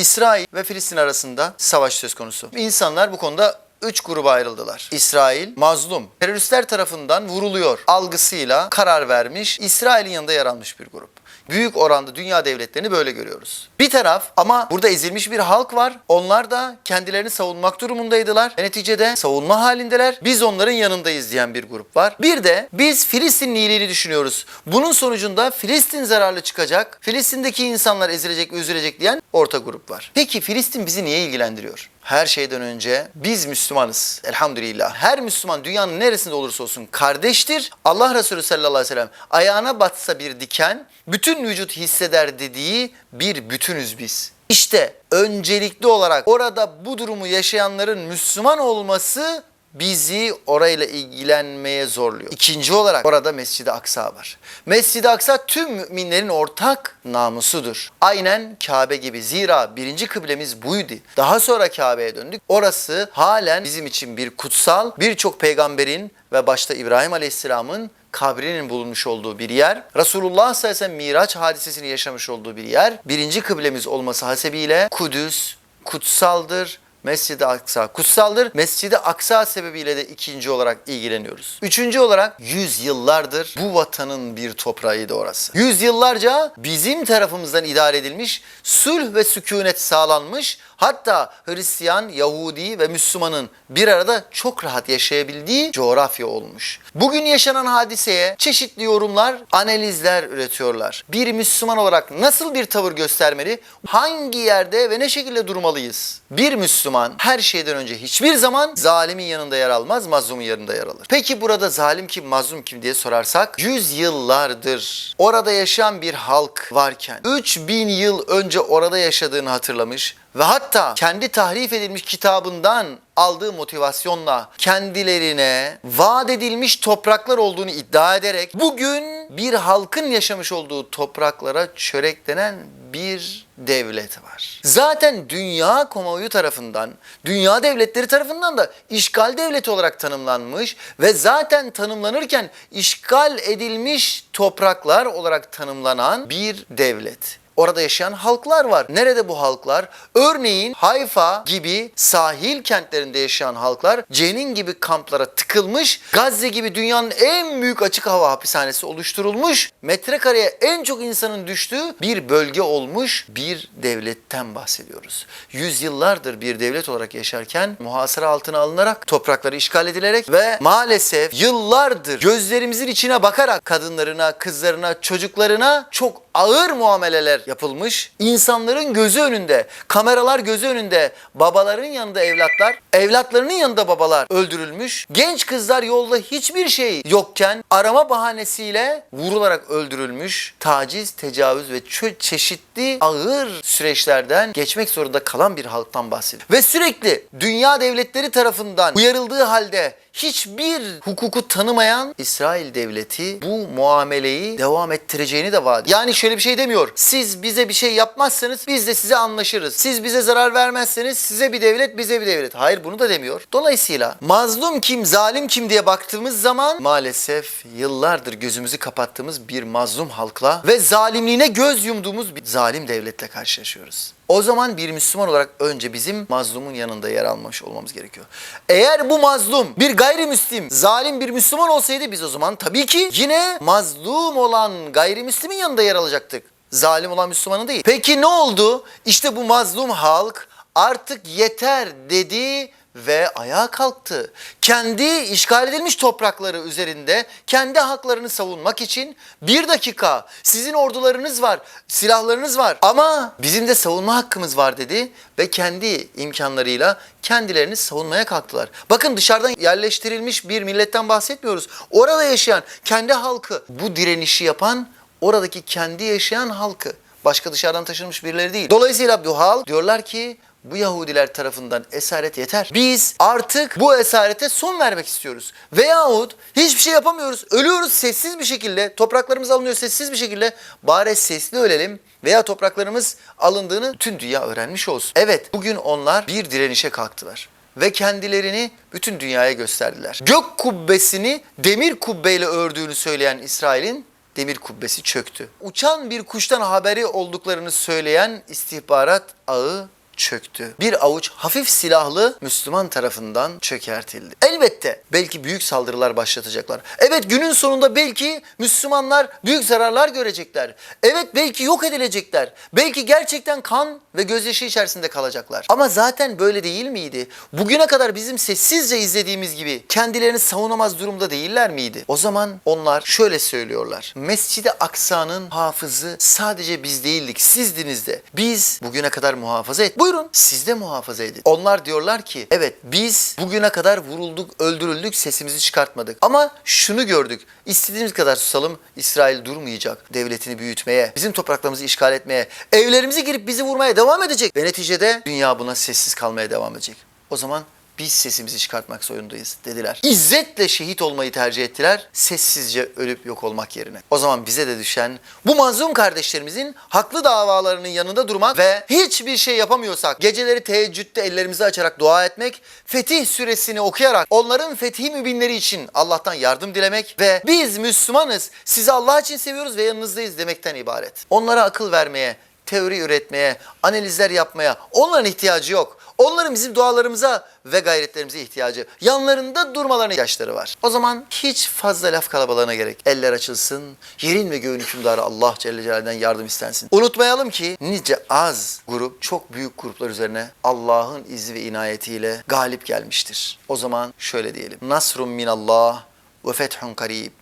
İsrail ve Filistin arasında savaş söz konusu. İnsanlar bu konuda üç gruba ayrıldılar. İsrail mazlum, teröristler tarafından vuruluyor algısıyla karar vermiş, İsrail'in yanında yer almış bir grup. Büyük oranda dünya devletlerini böyle görüyoruz. Bir taraf ama burada ezilmiş bir halk var. Onlar da kendilerini savunmak durumundaydılar. Ve neticede savunma halindeler. Biz onların yanındayız diyen bir grup var. Bir de biz Filistin'in iyiliğini düşünüyoruz. Bunun sonucunda Filistin zararlı çıkacak. Filistin'deki insanlar ezilecek ve üzülecek diyen orta grup var. Peki Filistin bizi niye ilgilendiriyor? Her şeyden önce biz Müslümanız. Elhamdülillah. Her Müslüman dünyanın neresinde olursa olsun kardeştir. Allah Resulü sallallahu aleyhi ve sellem ayağına batsa bir diken bütün vücut hisseder dediği bir bütünüz biz. İşte öncelikli olarak orada bu durumu yaşayanların Müslüman olması bizi orayla ilgilenmeye zorluyor. İkinci olarak orada Mescid-i Aksa var. Mescid-i Aksa tüm müminlerin ortak namusudur. Aynen Kabe gibi. Zira birinci kıblemiz buydu. Daha sonra Kabe'ye döndük. Orası halen bizim için bir kutsal, birçok peygamberin ve başta İbrahim Aleyhisselam'ın kabrinin bulunmuş olduğu bir yer. Resulullah sellem Miraç hadisesini yaşamış olduğu bir yer. Birinci kıblemiz olması hasebiyle Kudüs kutsaldır. Mescid-i Aksa kutsaldır. Mescid-i Aksa sebebiyle de ikinci olarak ilgileniyoruz. Üçüncü olarak yüzyıllardır bu vatanın bir toprağıydı orası. Yüzyıllarca bizim tarafımızdan idare edilmiş, sulh ve sükunet sağlanmış, hatta Hristiyan, Yahudi ve Müslümanın bir arada çok rahat yaşayabildiği coğrafya olmuş. Bugün yaşanan hadiseye çeşitli yorumlar, analizler üretiyorlar. Bir Müslüman olarak nasıl bir tavır göstermeli, hangi yerde ve ne şekilde durmalıyız? Bir Müslüman her şeyden önce hiçbir zaman zalimin yanında yer almaz, mazlumun yanında yer alır. Peki burada zalim kim, mazlum kim diye sorarsak, yüzyıllardır orada yaşayan bir halk varken, 3000 yıl önce orada yaşadığını hatırlamış ve hatta kendi tahrif edilmiş kitabından aldığı motivasyonla kendilerine vaat edilmiş topraklar olduğunu iddia ederek bugün bir halkın yaşamış olduğu topraklara çöreklenen bir devlet var. Zaten dünya kamuoyu tarafından, dünya devletleri tarafından da işgal devleti olarak tanımlanmış ve zaten tanımlanırken işgal edilmiş topraklar olarak tanımlanan bir devlet. Orada yaşayan halklar var. Nerede bu halklar? Örneğin Hayfa gibi sahil kentlerinde yaşayan halklar Cenin gibi kamplara tıkılmış, Gazze gibi dünyanın en büyük açık hava hapishanesi oluşturulmuş, metrekareye en çok insanın düştüğü bir bölge olmuş bir devletten bahsediyoruz. Yüzyıllardır bir devlet olarak yaşarken muhasara altına alınarak, toprakları işgal edilerek ve maalesef yıllardır gözlerimizin içine bakarak kadınlarına, kızlarına, çocuklarına çok ağır muameleler yapılmış. İnsanların gözü önünde, kameralar gözü önünde babaların yanında evlatlar, evlatlarının yanında babalar öldürülmüş. Genç kızlar yolda hiçbir şey yokken arama bahanesiyle vurularak öldürülmüş. Taciz, tecavüz ve çeşitli ağır süreçlerden geçmek zorunda kalan bir halktan bahsediyor. Ve sürekli dünya devletleri tarafından uyarıldığı halde hiçbir hukuku tanımayan İsrail devleti bu muameleyi devam ettireceğini de vaat. Yani şöyle bir şey demiyor. Siz bize bir şey yapmazsanız biz de size anlaşırız. Siz bize zarar vermezseniz size bir devlet bize bir devlet. Hayır bunu da demiyor. Dolayısıyla mazlum kim zalim kim diye baktığımız zaman maalesef yıllardır gözümüzü kapattığımız bir mazlum halkla ve zalimliğine göz yumduğumuz bir zalim devletle karşılaşıyoruz. O zaman bir Müslüman olarak önce bizim mazlumun yanında yer almış olmamız gerekiyor. Eğer bu mazlum bir gayrimüslim, zalim bir Müslüman olsaydı biz o zaman tabii ki yine mazlum olan gayrimüslimin yanında yer alacaktık. Zalim olan Müslümanın değil. Peki ne oldu? İşte bu mazlum halk artık yeter dedi ve ayağa kalktı. Kendi işgal edilmiş toprakları üzerinde kendi haklarını savunmak için bir dakika sizin ordularınız var, silahlarınız var ama bizim de savunma hakkımız var dedi ve kendi imkanlarıyla kendilerini savunmaya kalktılar. Bakın dışarıdan yerleştirilmiş bir milletten bahsetmiyoruz. Orada yaşayan kendi halkı bu direnişi yapan oradaki kendi yaşayan halkı. Başka dışarıdan taşınmış birileri değil. Dolayısıyla bu halk diyorlar ki bu Yahudiler tarafından esaret yeter. Biz artık bu esarete son vermek istiyoruz. Veyahut hiçbir şey yapamıyoruz. Ölüyoruz sessiz bir şekilde. Topraklarımız alınıyor sessiz bir şekilde. Bari sesli ölelim veya topraklarımız alındığını tüm dünya öğrenmiş olsun. Evet bugün onlar bir direnişe kalktılar ve kendilerini bütün dünyaya gösterdiler. Gök kubbesini demir kubbeyle ördüğünü söyleyen İsrail'in demir kubbesi çöktü. Uçan bir kuştan haberi olduklarını söyleyen istihbarat ağı çöktü. Bir avuç hafif silahlı Müslüman tarafından çökertildi. Elbette belki büyük saldırılar başlatacaklar. Evet günün sonunda belki Müslümanlar büyük zararlar görecekler. Evet belki yok edilecekler. Belki gerçekten kan ve gözyaşı içerisinde kalacaklar. Ama zaten böyle değil miydi? Bugüne kadar bizim sessizce izlediğimiz gibi kendilerini savunamaz durumda değiller miydi? O zaman onlar şöyle söylüyorlar. Mescid-i Aksa'nın hafızı sadece biz değildik, sizdiniz de. Biz bugüne kadar muhafaza et. Buyurun siz de muhafaza edin. Onlar diyorlar ki evet biz bugüne kadar vurulduk, öldürüldük, sesimizi çıkartmadık. Ama şunu gördük. İstediğimiz kadar susalım. İsrail durmayacak. Devletini büyütmeye, bizim topraklarımızı işgal etmeye, evlerimizi girip bizi vurmaya devam edecek. Ve neticede dünya buna sessiz kalmaya devam edecek. O zaman biz sesimizi çıkartmak zorundayız dediler. İzzetle şehit olmayı tercih ettiler. Sessizce ölüp yok olmak yerine. O zaman bize de düşen bu mazlum kardeşlerimizin haklı davalarının yanında durmak ve hiçbir şey yapamıyorsak geceleri teheccüde ellerimizi açarak dua etmek, Fetih suresini okuyarak onların fethi mübinleri için Allah'tan yardım dilemek ve biz Müslümanız, sizi Allah için seviyoruz ve yanınızdayız demekten ibaret. Onlara akıl vermeye, teori üretmeye, analizler yapmaya onların ihtiyacı yok. Onların bizim dualarımıza ve gayretlerimize ihtiyacı, yanlarında durmalarına ihtiyaçları var. O zaman hiç fazla laf kalabalığına gerek. Eller açılsın, yerin ve göğün hükümdarı Allah Celle Celaluhu'dan yardım istensin. Unutmayalım ki nice az grup çok büyük gruplar üzerine Allah'ın izni ve inayetiyle galip gelmiştir. O zaman şöyle diyelim. Nasrun minallah ve fethun karib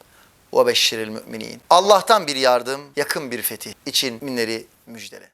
ve beşşiril müminin. Allah'tan bir yardım, yakın bir fetih için minleri müjdele.